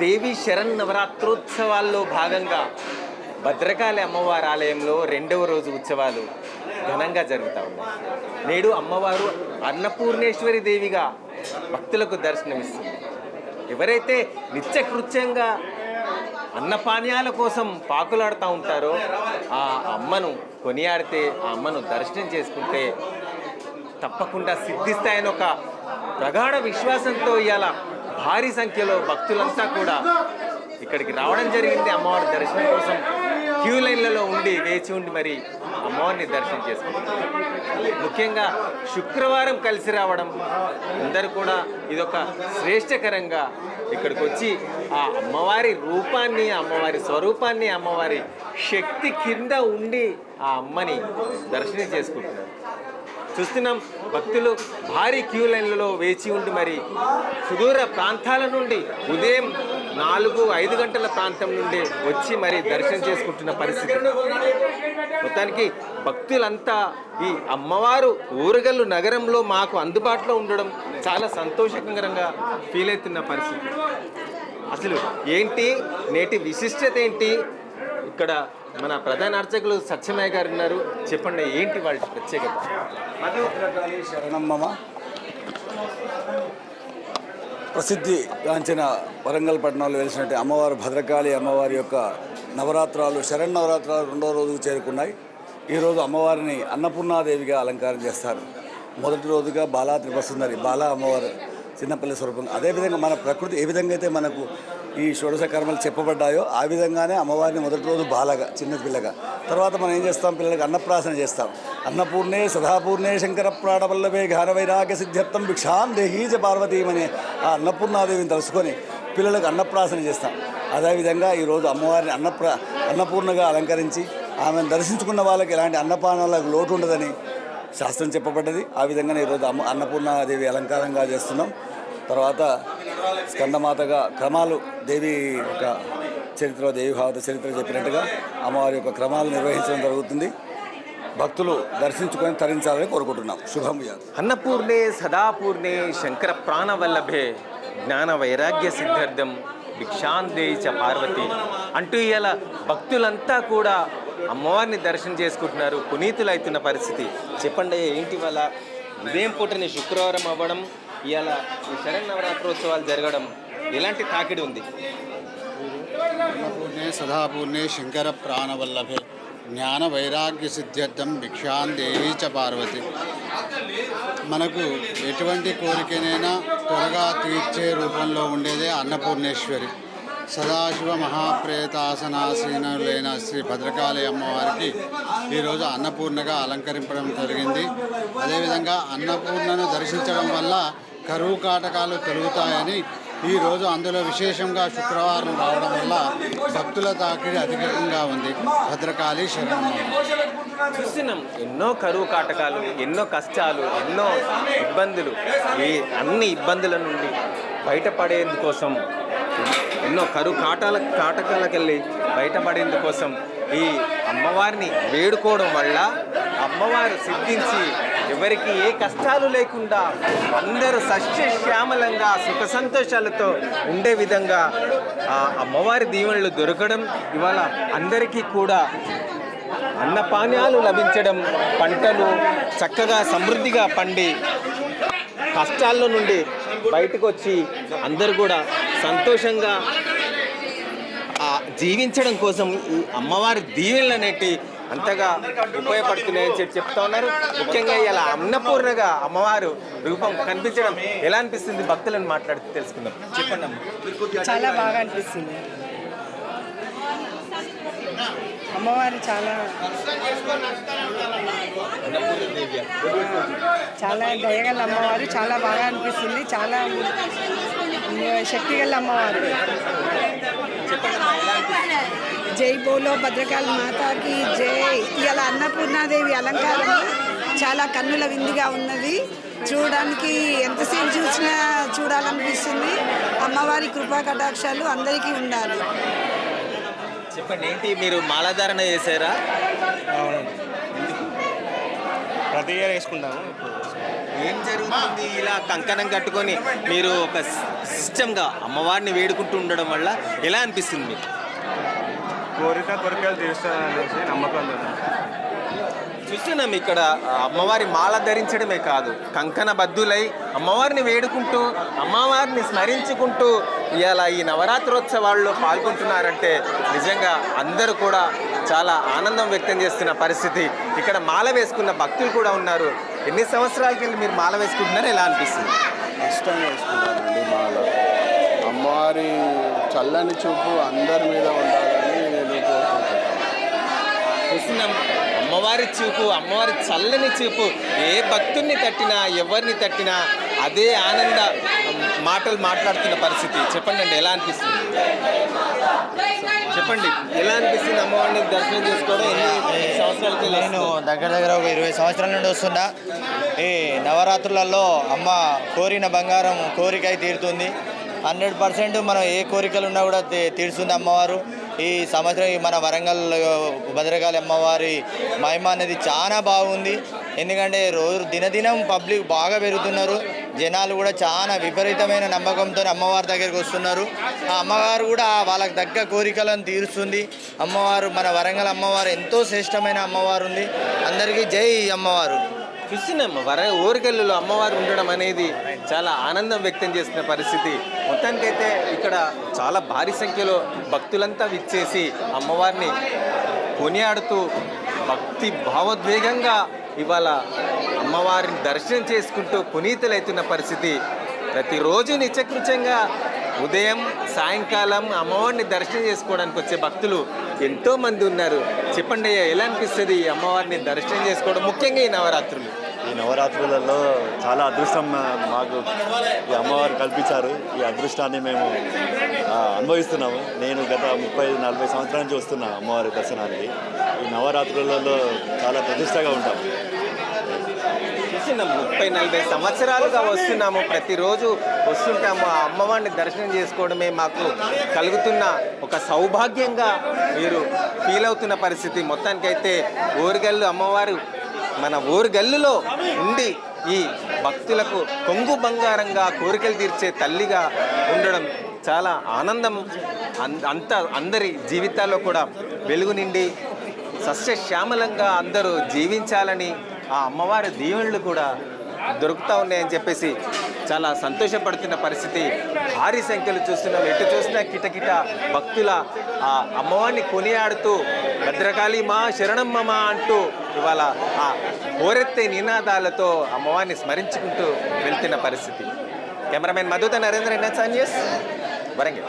దేవి శరణ్ నవరాత్రోత్సవాల్లో భాగంగా భద్రకాళి అమ్మవారి ఆలయంలో రెండవ రోజు ఉత్సవాలు ఘనంగా జరుగుతూ ఉన్నాయి. నేడు అమ్మవారు అన్నపూర్ణేశ్వరి దేవిగా భక్తులకు దర్శనమిస్తుంది. ఎవరైతే నిత్యకృత్యంగా అన్నపానీయాల కోసం పాకులాడుతూ ఉంటారో ఆ అమ్మను కొనియాడితే ఆ అమ్మను దర్శనం చేసుకుంటే తప్పకుండా సిద్ధిస్తాయని ఒక ప్రగాఢ విశ్వాసంతో ఇవాళ భారీ సంఖ్యలో భక్తులంతా కూడా ఇక్కడికి రావడం జరిగింది. అమ్మవారి దర్శనం కోసం క్యూ లైన్లలో ఉండి వేచి ఉండి మరి అమ్మవారిని దర్శనం చేసుకుంటారు ముఖ్యంగా శుక్రవారం కలిసి రావడం అందరూ కూడా ఇదొక శ్రేష్టకరంగా ఇక్కడికి వచ్చి ఆ అమ్మవారి రూపాన్ని అమ్మవారి స్వరూపాన్ని అమ్మవారి శక్తి కింద ఉండి ఆ అమ్మని దర్శనం చేసుకుంటున్నారు. చూస్తున్నాం. భక్తులు భారీ క్యూ లైన్లలో వేచి ఉండి మరి సుదూర ప్రాంతాల నుండి ఉదయం నాలుగు ఐదు గంటల ప్రాంతం నుండి వచ్చి మరి దర్శనం చేసుకుంటున్న పరిస్థితి. మొత్తానికి భక్తులంతా ఈ అమ్మవారు ఊరగల్లు నగరంలో మాకు అందుబాటులో ఉండడం చాలా సంతోషకరంగా ఫీల్ అవుతున్న పరిస్థితి. అసలు ఏంటి? నేటి విశిష్టత ఏంటి? ఇక్కడ మన ప్రధాన అర్చకులు సత్యమయ్య గారు ఉన్నారు. చెప్పండి ఏంటి వాళ్ళ ప్రత్యేకత? ప్రసిద్ధి గాంచిన వరంగల్ పట్టణంలో వెలిసినట్టు అమ్మవారు భద్రకాళి అమ్మవారి యొక్క నవరాత్రాలు శరణ్ నవరాత్రాలు రెండో రోజుకు చేరుకున్నాయి. ఈరోజు అమ్మవారిని అన్నపూర్ణాదేవిగా అలంకారం చేస్తారు. మొదటి రోజుగా బాలా త్రిపసుందరి బాలా అమ్మవారు చిన్నపల్లి స్వరూపం. అదేవిధంగా మన ప్రకృతి ఏ విధంగా అయితే మనకు ఈ షోడశ కర్మలు చెప్పబడ్డాయో ఆ విధంగానే అమ్మవారిని మొదటి రోజు బాలగా చిన్న పిల్లగా. తర్వాత మనం ఏం చేస్తాం? పిల్లలకి అన్నప్రాసన చేస్తాం. అన్నపూర్ణే సదాపూర్ణే శంకర ప్రాణవల్లభే ఘాన వైరాగ్య సిద్ధ్యర్థం భిక్షాం దేహీజ పార్వతీమని ఆ అన్నపూర్ణాదేవిని తలుసుకొని పిల్లలకు అన్నప్రాసన చేస్తాం. అదేవిధంగా ఈరోజు అమ్మవారిని అన్నప్ర అన్నపూర్ణగా అలంకరించి ఆమెను దర్శించుకున్న వాళ్ళకి ఎలాంటి అన్నపానాలకు లోటు ఉండదని శాస్త్రం చెప్పబడ్డది. ఆ విధంగానే ఈరోజు అమ్మ అన్నపూర్ణాదేవి అలంకారంగా చేస్తున్నాం. తర్వాత స్కందమాతగా క్రమాలు దేవి యొక్క చరిత్ర దేవిభావత చరిత్ర చెప్పినట్టుగా అమ్మవారి యొక్క క్రమాలు నిర్వహించడం జరుగుతుంది. భక్తులు దర్శించుకొని తరించాలని కోరుకుంటున్నాం. శుభం అన్నపూర్ణే సదాపూర్ణే శంకర ప్రాణవల్లభే జ్ఞాన వైరాగ్య సిద్ధార్థం భిక్షాందే చ పార్వతి అంటూ ఇలా భక్తులంతా కూడా అమ్మవారిని దర్శనం చేసుకుంటున్నారు. పునీతులు అవుతున్న పరిస్థితి. చెప్పండి ఏంటి వల్ల ఉదయం పూటని శుక్రవారం అవ్వడం? ఇవాళ ఈ శరణ్ నవరాత్రోత్సవాలు జరగడం ఎలాంటి తాకిడి ఉంది? పూర్ణే సదాపూర్ణే శంకర ప్రాణవల్లభే జ్ఞాన వైరాగ్య సిద్ధ్యర్థం భిక్షాం దేహీ చ పార్వతి. మనకు ఎటువంటి కోరికనైనా త్వరగా తీర్చే రూపంలో ఉండేదే అన్నపూర్ణేశ్వరి. సదాశివ మహాప్రేతాసనాసీనులైన శ్రీ భద్రకాళి అమ్మవారికి ఈరోజు అన్నపూర్ణగా అలంకరించడం జరిగింది. అదేవిధంగా అన్నపూర్ణను దర్శించడం వల్ల కరువు కాటకాలు తొలుగుతాయని ఈరోజు అందులో విశేషంగా శుక్రవారం రావడం వల్ల భక్తుల తాకిడి అధికంగా ఉంది. భద్రకాళి శరణమ్మ. చూస్తున్నాం ఎన్నో కరువు కాటకాలు ఎన్నో కష్టాలు ఎన్నో ఇబ్బందులు. ఈ అన్ని ఇబ్బందుల నుండి బయటపడేందుకోసం ఎన్నో కరువు కాటాల కాటకాలకెళ్ళి బయటపడేందుకోసం ఈ అమ్మవారిని వేడుకోవడం వల్ల అమ్మవారు సిద్ధించి ఎవరికి ఏ కష్టాలు లేకుండా అందరూ సస్యశ్యామలంగా సుఖ సంతోషాలతో ఉండే విధంగా ఆ అమ్మవారి దీవెనలు దొరకడం ఇవాళ అందరికీ కూడా అన్నపానీయాలు లభించడం పంటలు చక్కగా సమృద్ధిగా పండి కష్టాల్లో నుండి బయటకు వచ్చి అందరూ కూడా సంతోషంగా జీవించడం కోసం ఈ అమ్మవారి దీవెనలు అనేటి అంతగా ఉపయోగపడుతున్నాయని చెప్పి చెప్తా ఉన్నారు. ముఖ్యంగా ఇలా అన్నపూర్ణగా అమ్మవారు రూపం కనిపించడం ఎలా అనిపిస్తుంది? భక్తులను మాట్లాడితే తెలుసుకుందాం. చెప్పండి చాలా బాగా అనిపిస్తుంది. అమ్మవారు చాలా చాలా దయగల అమ్మవారు చాలా బాగా అనిపిస్తుంది. చాలా శక్తిగల అమ్మవారు. జై బోలో భద్రకాళి మాతాకి జై. ఇవాళ అన్నపూర్ణాదేవి అలంకారం చాలా కన్నుల విందుగా ఉన్నది. చూడడానికి ఎంతసేపు చూసినా చూడాలనిపిస్తుంది. అమ్మవారి కృపా కటాక్షాలు అందరికీ ఉండాలి. చెప్పండి ఏంటి మీరు మాలాధారణ చేశారా? అవును. ప్రతి ఇయర్ వేసుకుంటాము. ఇప్పుడు ఏం జరుగుతుంది? ఇలా కంకణం కట్టుకొని మీరు ఒక సిస్టమ్గా అమ్మవారిని వేడుకుంటూ ఉండడం వల్ల ఎలా అనిపిస్తుంది మీకు? కోరిక కోరికలు తీరుస్తారనేసి నమ్మకం చూస్తున్నాం ఇక్కడ అమ్మవారి మాల ధరించడమే కాదు. కంకణ బద్దులై అమ్మవారిని వేడుకుంటూ అమ్మవారిని స్మరించుకుంటూ ఇలా ఈ నవరాత్రోత్సవాల్లో పాల్గొంటున్నారంటే నిజంగా అందరూ కూడా చాలా ఆనందం వ్యక్తం చేస్తున్న పరిస్థితి. ఇక్కడ మాల వేసుకున్న భక్తులు కూడా ఉన్నారు. ఎన్ని సంవత్సరాలకి వెళ్ళి మీరు మాల వేసుకుంటున్నారో? ఎలా అనిపిస్తుంది? ఇష్టంగా వేసుకుంటానండి మాల. అమ్మవారి చల్లని చూపు అందరి మీద కోరుకుంటున్నాను చూస్తున్నాం. అమ్మవారి చూపు అమ్మవారి చల్లని చూపు. ఏ భక్తుల్ని తట్టినా ఎవరిని తట్టినా అదే ఆనంద మాటలు మాట్లాడుతున్న పరిస్థితి. చెప్పండి అండి ఎలా అనిపిస్తుంది? చెప్పండి ఎలా అనిపిస్తుంది అమ్మవారిని దర్శనం చేసుకోవడం? ఎన్ని సంవత్సరాలకి నేను దగ్గర దగ్గర ఒక ఇరవై సంవత్సరాల నుండి వస్తున్నా ఈ నవరాత్రులలో అమ్మ కోరిన బంగారం కోరిక తీరుతుంది. హండ్రెడ్ పర్సెంట్ మనం ఏ కోరికలు ఉన్నా కూడా తీరుస్తుంది అమ్మవారు. ఈ సంవత్సరం మన వరంగల్ భద్రకాళి అమ్మవారి మహిమ అనేది చాలా బాగుంది. ఎందుకంటే రోజు దినదినం పబ్లిక్ బాగా పెరుగుతున్నారు. జనాలు కూడా చాలా విపరీతమైన నమ్మకంతో అమ్మవారి దగ్గరికి వస్తున్నారు. ఆ అమ్మవారు కూడా వాళ్ళకి తగ్గ కోరికలను తీరుస్తుంది. అమ్మవారు మన వరంగల్ అమ్మవారు ఎంతో శ్రేష్టమైన అమ్మవారు ఉంది. అందరికీ జై అమ్మవారు. చూస్తున్నాం వర ఊరికెళ్ళలో అమ్మవారు ఉండడం అనేది చాలా ఆనందం వ్యక్తం చేసిన పరిస్థితి. మొత్తానికైతే ఇక్కడ చాలా భారీ సంఖ్యలో భక్తులంతా విచ్చేసి అమ్మవారిని కొనియాడుతూ భక్తి భావోద్వేగంగా ఇవాళ అమ్మవారిని దర్శనం చేసుకుంటూ పునీతులైతున్న పరిస్థితి. ప్రతిరోజు నిత్యకృత్యంగా ఉదయం సాయంకాలం అమ్మవారిని దర్శనం చేసుకోవడానికి వచ్చే భక్తులు ఎంతో మంది ఉన్నారు. చెప్పండి అయ్యా, ఎలా అనిపిస్తుంది ఈ అమ్మవారిని దర్శనం చేసుకోవడం? ముఖ్యంగా ఈ నవరాత్రులు. ఈ నవరాత్రులలో చాలా అదృష్టం మాకు ఈ అమ్మవారు కల్పించారు. ఈ అదృష్టాన్ని మేము అనుభవిస్తున్నాము. నేను గత ముప్పై నలభై సంవత్సరాల నుంచి వస్తున్నా అమ్మవారి దర్శనానికి. ఈ నవరాత్రులలో చాలా ప్రతిష్టగా ఉంటాం చూస్తున్నాం ముప్పై నలభై సంవత్సరాలుగా వస్తున్నాము. ప్రతిరోజు వస్తుంటాము. ఆ అమ్మవారిని దర్శనం చేసుకోవడమే మాకు కలుగుతున్న ఒక సౌభాగ్యంగా మీరు ఫీల్ అవుతున్న పరిస్థితి. మొత్తానికైతే ఊరుగల్లు అమ్మవారు మన ఊరుగల్లులో ఉండి ఈ భక్తులకు కొంగు బంగారంగా కోరికలు తీర్చే తల్లిగా ఉండడం చాలా ఆనందం. అంత అందరి జీవితాల్లో కూడా వెలుగు నిండి సస్యశ్యామలంగా అందరూ జీవించాలని ఆ అమ్మవారి దీవెనలు కూడా దొరుకుతూ ఉన్నాయని చెప్పేసి చాలా సంతోషపడుతున్న పరిస్థితి. భారీ సంఖ్యలో చూస్తున్నాం. ఎటు చూసినా కిటకిట భక్తుల ఆ అమ్మవారిని కొనియాడుతూ భద్రకాళి మా శరణమ్మ మా అంటూ ఇవాళ ఆ ఓరెత్తే నినాదాలతో అమ్మవారిని స్మరించుకుంటూ వెళ్తున్న పరిస్థితి. కెమెరామెన్ మధుత నరేంద్ర ఎన్ఎస్ వరంగల్.